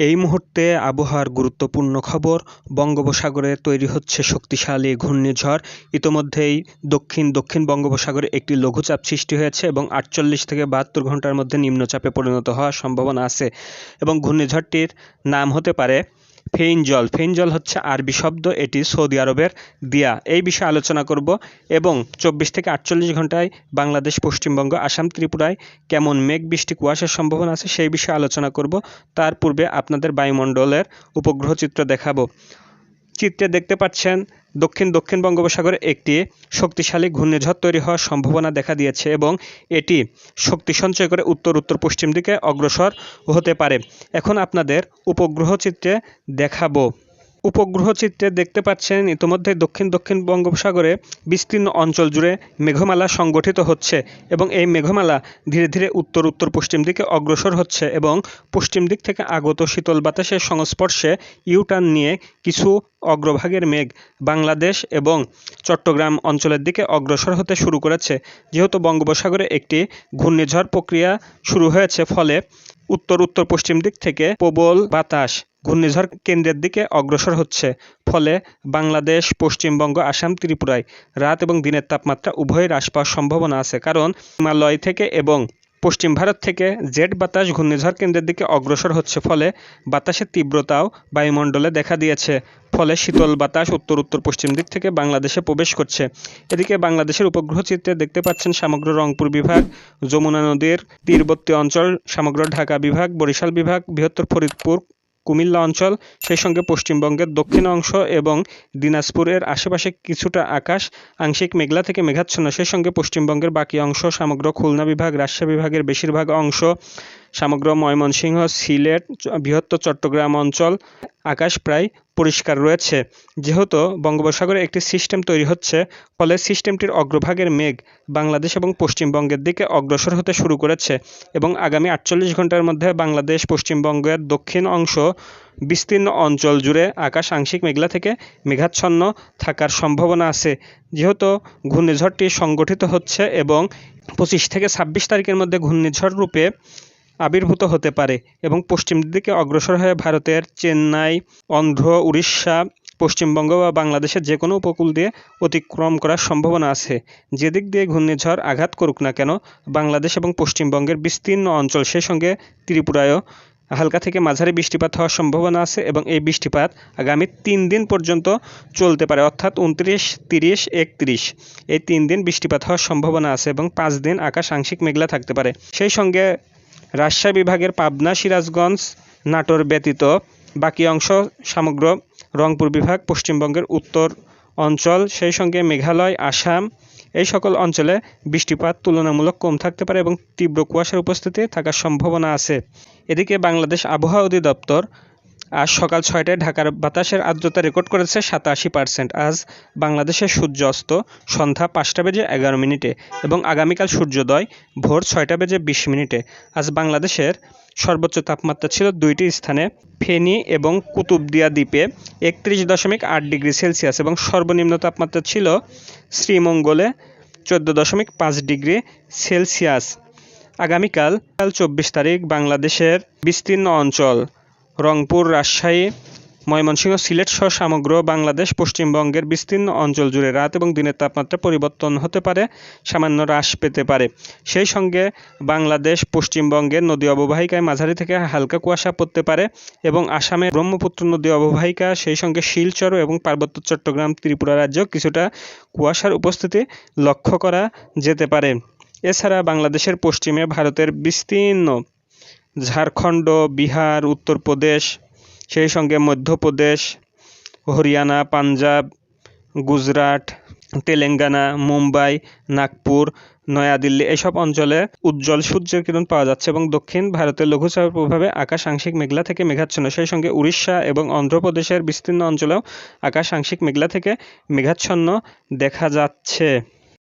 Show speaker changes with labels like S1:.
S1: এই মুহূর্তে আবহাওয়ার গুরুত্বপূর্ণ খবর, বঙ্গোপসাগরে তৈরি হচ্ছে শক্তিশালী ঘূর্ণিঝড়। ইতোমধ্যেই দক্ষিণ দক্ষিণ বঙ্গোপসাগরে একটি লঘুচাপ সৃষ্টি হয়েছে এবং আটচল্লিশ থেকে বাহাত্তর ঘণ্টার মধ্যে নিম্নচাপে পরিণত হওয়ার সম্ভাবনা আছে এবং ঘূর্ণিঝড়টির নাম হতে পারে ফেইনজল ফেইনজল হচ্ছে আরবি শব্দ, এটি সৌদি আরবের দিয়া। এই বিষয়ে আলোচনা করব এবং চব্বিশ থেকে আটচল্লিশ ঘন্টায় বাংলাদেশ, পশ্চিমবঙ্গ, আসাম, ত্রিপুরায় কেমন মেঘ, বৃষ্টি, কুয়াশার সম্ভাবনা আছে সেই বিষয়ে আলোচনা করব। তার পূর্বে আপনাদের বায়ুমণ্ডলের উপগ্রহ চিত্র দেখাবো। চিত্রে দেখতে পাচ্ছেন দক্ষিণ দক্ষিণ বঙ্গোপসাগরে একটি শক্তিশালী ঘূর্ণিঝড় তৈরি হওয়ার সম্ভাবনা দেখা দিয়েছে এবং এটি শক্তি সঞ্চয় করে উত্তর উত্তর, পশ্চিম দিকে অগ্রসর হতে পারে। এখন আপনাদের উপগ্রহ চিত্রে দেখাবো। উপগ্রহ চিত্রে দেখতে পাচ্ছেন ইতিমধ্যে দক্ষিণ দক্ষিণ বঙ্গোপসাগরে বিস্তীর্ণ অঞ্চল জুড়ে মেঘমালা সংগঠিত হচ্ছে এবং এই মেঘমালা ধীরে ধীরে উত্তর উত্তর, পশ্চিম দিকে অগ্রসর হচ্ছে এবং পশ্চিম দিক থেকে আগত শীতল বাতাসের সংস্পর্শে ইউটার্ন নিয়ে কিছু অগ্রভাগের মেঘ বাংলাদেশ এবং চট্টগ্রাম অঞ্চলের দিকে অগ্রসর হতে শুরু করেছে। যেহেতু বঙ্গোপসাগরে একটি ঘূর্ণিঝড় প্রক্রিয়া শুরু হয়েছে, ফলে উত্তর উত্তর পশ্চিম দিক থেকে প্রবল বাতাস ঘূর্ণিঝড় কেন্দ্রের দিকে অগ্রসর হচ্ছে। ফলে বাংলাদেশ, পশ্চিমবঙ্গ, আসাম, ত্রিপুরায় রাত এবং দিনের তাপমাত্রা উভয় হ্রাস পাওয়ার সম্ভাবনা আছে। কারণ হিমালয় থেকে এবং পশ্চিম ভারত থেকে জেট বাতাস ঘূর্ণিঝড় কেন্দ্রের দিকে অগ্রসর হচ্ছে, ফলে বাতাসের তীব্রতাও বায়ুমণ্ডলে দেখা দিয়েছে, ফলে শীতল বাতাস উত্তর উত্তর পশ্চিম দিক থেকে বাংলাদেশে প্রবেশ করছে। এদিকে বাংলাদেশের উপগ্রহ চিত্রে দেখতে পাচ্ছেন সমগ্র রংপুর বিভাগ, যমুনা নদীর তীরবর্তী অঞ্চল, সমগ্র ঢাকা বিভাগ, বরিশাল বিভাগ, বৃহত্তর ফরিদপুর কুমিল্লা অঞ্চল, সেই সঙ্গে পশ্চিমবঙ্গের দক্ষিণ অংশ এবং দিনাজপুরের আশেপাশে কিছুটা আকাশ, আংশিক মেঘলা থেকে মেঘাচ্ছন্ন। সেই সঙ্গে পশ্চিমবঙ্গের বাকি অংশ, সমগ্র খুলনা বিভাগ, রাজশাহী বিভাগের বেশিরভাগ অংশ সমগ্র ময়মনসিংহ, সিলেট বৃহত্তর চট্টগ্রাম অঞ্চল আকাশ প্রায় পরিষ্কার রয়েছে। যেহেতু বঙ্গোপসাগরে একটি সিস্টেম তৈরি হচ্ছে, ফলে সিস্টেমটির অগ্রভাগের মেঘ বাংলাদেশ এবং পশ্চিমবঙ্গের দিকে অগ্রসর হতে শুরু করেছে এবং আগামী আটচল্লিশ ঘণ্টার মধ্যে বাংলাদেশ পশ্চিমবঙ্গের দক্ষিণ অংশ বিস্তীর্ণ অঞ্চল জুড়ে আকাশ আংশিক মেঘলা থেকে মেঘাচ্ছন্ন থাকার সম্ভাবনা আছে। যেহেতু ঘূর্ণিঝড়টি সংগঠিত হচ্ছে এবং পঁচিশ থেকে ছাব্বিশ তারিখের মধ্যে ঘূর্ণিঝড় রূপে আবির্ভূত হতে পারে এবং পশ্চিম দিকে অগ্রসর হয়ে ভারতের চেন্নাই, অন্ধ্র, উড়িষ্যা, পশ্চিমবঙ্গ বা বাংলাদেশের যে কোনো উপকূল দিয়ে অতিক্রম করার সম্ভাবনা আছে। যেদিক দিয়ে ঘূর্ণিঝড় আঘাত করুক না কেন, বাংলাদেশ এবং পশ্চিমবঙ্গের বিস্তীর্ণ অঞ্চল সেই সঙ্গে ত্রিপুরায়ও হালকা থেকে মাঝারি বৃষ্টিপাত হওয়ার সম্ভাবনা আছে এবং এই বৃষ্টিপাত আগামী তিন দিন পর্যন্ত চলতে পারে, অর্থাৎ উনত্রিশ, তিরিশ, একত্রিশ। এই তিন দিন বৃষ্টিপাত হওয়ার সম্ভাবনা আছে এবং পাঁচ দিন আকাশ আংশিক মেঘলা থাকতে পারে। সেই সঙ্গে রাজশাহী বিভাগের পাবনা, সিরাজগঞ্জ, নাটোর ব্যতীত বাকি অংশ সমগ্র রংপুর বিভাগ পশ্চিমবঙ্গের উত্তর অঞ্চল, সেই সঙ্গে মেঘালয়, আসাম, এই সকল অঞ্চলে বৃষ্টিপাত তুলনামূলক কম থাকতে পারে এবং তীব্র কুয়াশার উপস্থিতি থাকার সম্ভাবনা আছে। এদিকে বাংলাদেশ আবহাওয়া অধিদপ্তর আজ সকাল ছয়টায় ঢাকার বাতাসের আর্দ্রতা রেকর্ড করেছে সাতাশি পার্সেন্ট। আজ বাংলাদেশের সূর্য অস্ত সন্ধ্যা পাঁচটা বেজে এগারো মিনিটে এবং আগামীকাল সূর্যোদয় ভোর ছয়টা বেজে বিশ মিনিটে। আজ বাংলাদেশের সর্বোচ্চ তাপমাত্রা ছিল দুইটি স্থানে, ফেনী এবং কুতুবদিয়া দ্বীপে একত্রিশ দশমিক আট ডিগ্রি সেলসিয়াস এবং সর্বনিম্ন তাপমাত্রা ছিল শ্রীমঙ্গলে চোদ্দ দশমিক পাঁচ ডিগ্রি সেলসিয়াস। আগামীকাল চব্বিশ তারিখ বাংলাদেশের বিস্তীর্ণ অঞ্চল। রংপুর, রাজশাহী, ময়মনসিংহ, সিলেট সহ সমগ্র বাংলাদেশ পশ্চিমবঙ্গের বিস্তীর্ণ অঞ্চল জুড়ে রাত এবং দিনের তাপমাত্রা পরিবর্তন হতে পারে, সামান্য হ্রাস পেতে পারে। সেই সঙ্গে বাংলাদেশ পশ্চিমবঙ্গের নদী অববাহিকায় মাঝারি থেকে হালকা কুয়াশা পড়তে পারে এবং আসামে ব্রহ্মপুত্র নদী অববাহিকা, সেই সঙ্গে শিলচর এবং পার্বত্য চট্টগ্রাম, ত্রিপুরা রাজ্য কিছুটা কুয়াশার উপস্থিতি লক্ষ্য করা যেতে পারে। এছাড়া বাংলাদেশের পশ্চিমে ভারতের বিস্তীর্ণ ঝাড়খণ্ড, বিহার, উত্তরপ্রদেশ, সেই সঙ্গে মধ্যপ্রদেশ, হরিয়ানা, পাঞ্জাব, গুজরাট, তেলেঙ্গানা, মুম্বাই, নাগপুর, নয়াদিল্লি এসব অঞ্চলে উজ্জ্বল সূর্যের কিরণ পাওয়া যাচ্ছে এবং দক্ষিণ ভারতের লঘুচাপের প্রভাবে আকাশ আংশিক মেঘলা থেকে মেঘাচ্ছন্ন। সেই সঙ্গে উড়িষ্যা এবং অন্ধ্রপ্রদেশের বিস্তীর্ণ অঞ্চলেও আকাশ আংশিক মেঘলা থেকে মেঘাচ্ছন্ন দেখা যাচ্ছে।